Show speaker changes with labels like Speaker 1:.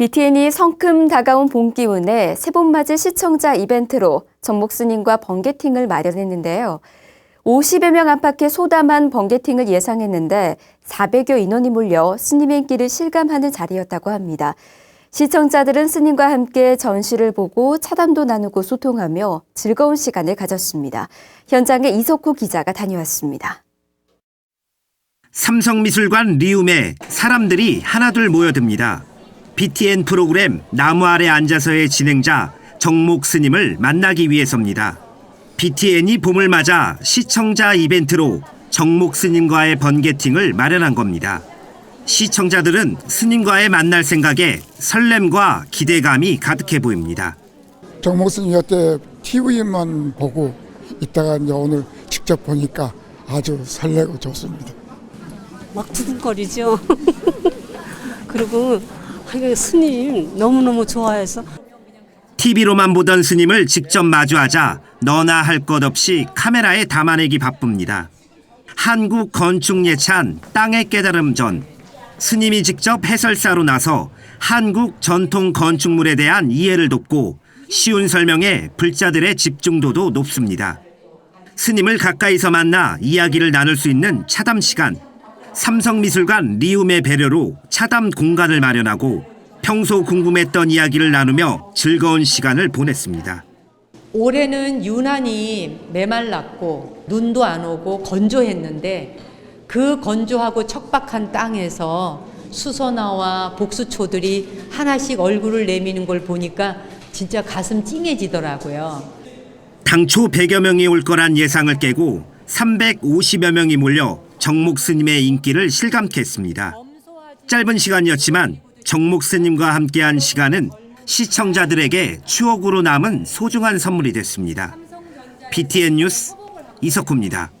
Speaker 1: BTN이 성큼 다가온 봄 기운에 새봄 맞을 시청자 이벤트로 정목 스님과 번개팅을 마련했는데요. 50여 명 안팎의 소담한 번개팅을 예상했는데 400여 인원이 몰려 스님의 인기를 실감하는 자리였다고 합니다. 시청자들은 스님과 함께 전시를 보고 차담도 나누고 소통하며 즐거운 시간을 가졌습니다. 현장에 이석호 기자가 다녀왔습니다.
Speaker 2: 삼성미술관 리움에 사람들이 하나둘 모여듭니다. BTN 프로그램 나무 아래 앉아서의 진행자 정목 스님을 만나기 위해서입니다. BTN이 봄을 맞아 시청자 이벤트로 정목 스님과의 번개팅을 마련한 겁니다. 시청자들은 스님과의 만날 생각에 설렘과 기대감이 가득해 보입니다.
Speaker 3: 정목 스님 여태 TV만 보고 있다가 이제 오늘 직접 보니까 아주 설레고 좋습니다.
Speaker 4: 막 두근거리죠. 그리고 하여간 스님 너무너무 좋아해서
Speaker 2: TV로만 보던 스님을 직접 마주하자 너나 할 것 없이 카메라에 담아내기 바쁩니다. 한국 건축 예찬 땅의 깨달음 전 스님이 직접 해설사로 나서 한국 전통 건축물에 대한 이해를 돕고 쉬운 설명에 불자들의 집중도도 높습니다. 스님을 가까이서 만나 이야기를 나눌 수 있는 차담 시간. 삼성미술관 리움의 배려로 차담 공간을 마련하고 평소 궁금했던 이야기를 나누며 즐거운 시간을 보냈습니다.
Speaker 5: 올해는 유난히 메말랐고 눈도 안 오고 건조했는데 그 건조하고 척박한 땅에서 수선화와 복수초들이 하나씩 얼굴을 내미는 걸 보니까 진짜 가슴 찡해지더라고요.
Speaker 2: 당초 100여 명이 올 거란 예상을 깨고 350여 명이 몰려 정목 스님의 인기를 실감케 했습니다. 짧은 시간이었지만 정목 스님과 함께한 시간은 시청자들에게 추억으로 남은 소중한 선물이 됐습니다. BTN 뉴스 이석호입니다.